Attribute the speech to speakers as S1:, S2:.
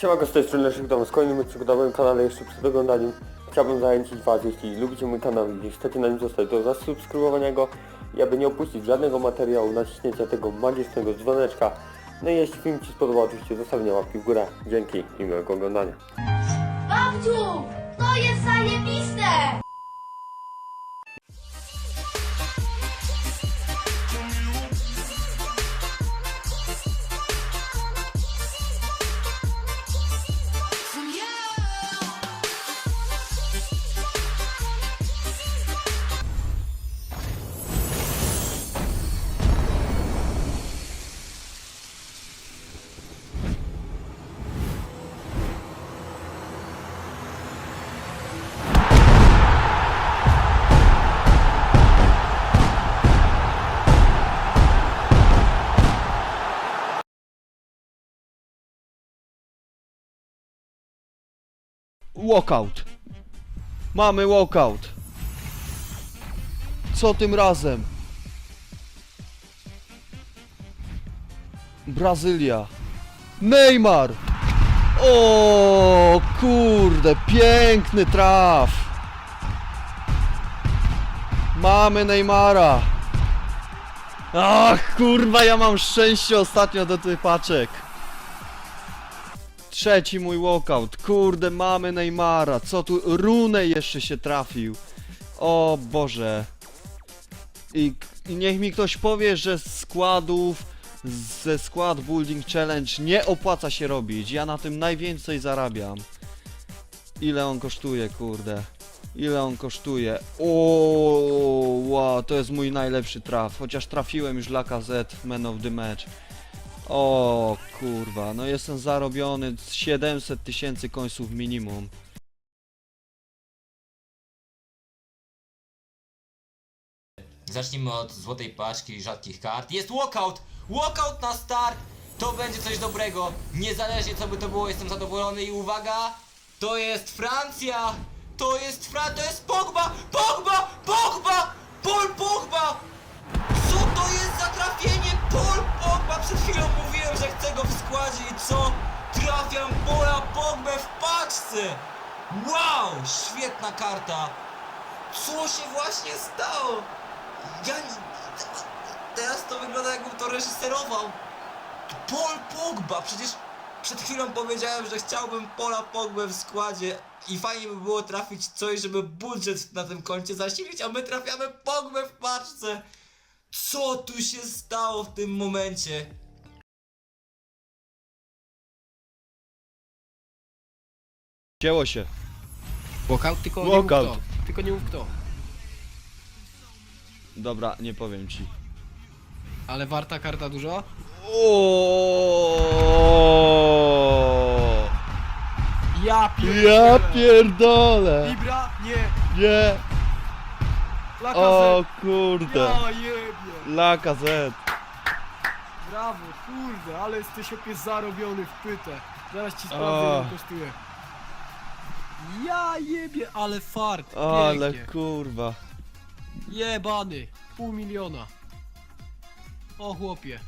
S1: Siemanko, z tej strony Leszek Dom, z kolejnym przygotowym kanale jeszcze przed oglądaniem chciałbym zachęcić Was, jeśli lubicie mój kanał i chcecie na nim zostać, to zasubskrybowania go i aby nie opuścić żadnego materiału, naciśnięcia tego magicznego dzwoneczka. No i jeśli film Ci spodobał, oczywiście zostawienia łapki w górę. Dzięki i miłego oglądania.
S2: Babciu, to jest zajebiste!
S3: Walkout. Mamy walkout. Co tym razem? Brazylia. Neymar. O kurde, piękny traf. Mamy Neymara. Ach, kurwa, ja mam szczęście ostatnio do tych paczek. Trzeci mój walkout. Kurde, mamy Neymara. Co tu? Runej jeszcze się trafił. O Boże. I, I niech mi ktoś powie, że składów ze skład Building Challenge nie opłaca się robić. Ja na tym najwięcej zarabiam. Ile on kosztuje, kurde? Ile on kosztuje? O, wow, to jest mój najlepszy traf. Chociaż trafiłem już Laka Z Man of the Match. O kurwa, no jestem zarobiony z 700 tysięcy końców minimum.
S4: Zacznijmy od złotej paczki rzadkich kart. Jest walkout! Walkout na start! To będzie coś dobrego. Niezależnie co by to było, jestem zadowolony i uwaga! To jest Francja! To jest Fra... To jest Pogba! Pogba! Pogba! Paul Pogba! Co to jest za trafienie? Paul Pogba! Przed chwilą składzie i co? Trafiam Paula Pogbę w paczce! Wow! Świetna karta! Co się właśnie stało? Ja. Teraz to wygląda jakbym to reżyserował. Paul Pogba! Przecież przed chwilą powiedziałem, że chciałbym Paula Pogbę w składzie i fajnie by było trafić coś, żeby budżet na tym koncie zasilić, a my trafiamy Pogbę w paczce. Co tu się stało w tym momencie?
S3: Dzieło się.
S5: Walkout, tylko nie mów kto. Tylko nie mów kto.
S3: Dobra, nie powiem ci.
S5: Ale warta karta dużo?
S3: O!
S5: Ja
S3: Ja pierdolę!
S5: Libra? Nie.
S3: Nie! O kurde!
S5: Ja jebie.
S3: Laka Z.
S5: Brawo, kurde, ale jesteś opie zarobiony w pytę. Zaraz ci sprawdzę ile kosztuje. Ja jebie, ale fart.
S3: Ale
S5: Pięknie.
S3: kurwa.
S5: Jebany. Pół miliona. O chłopie.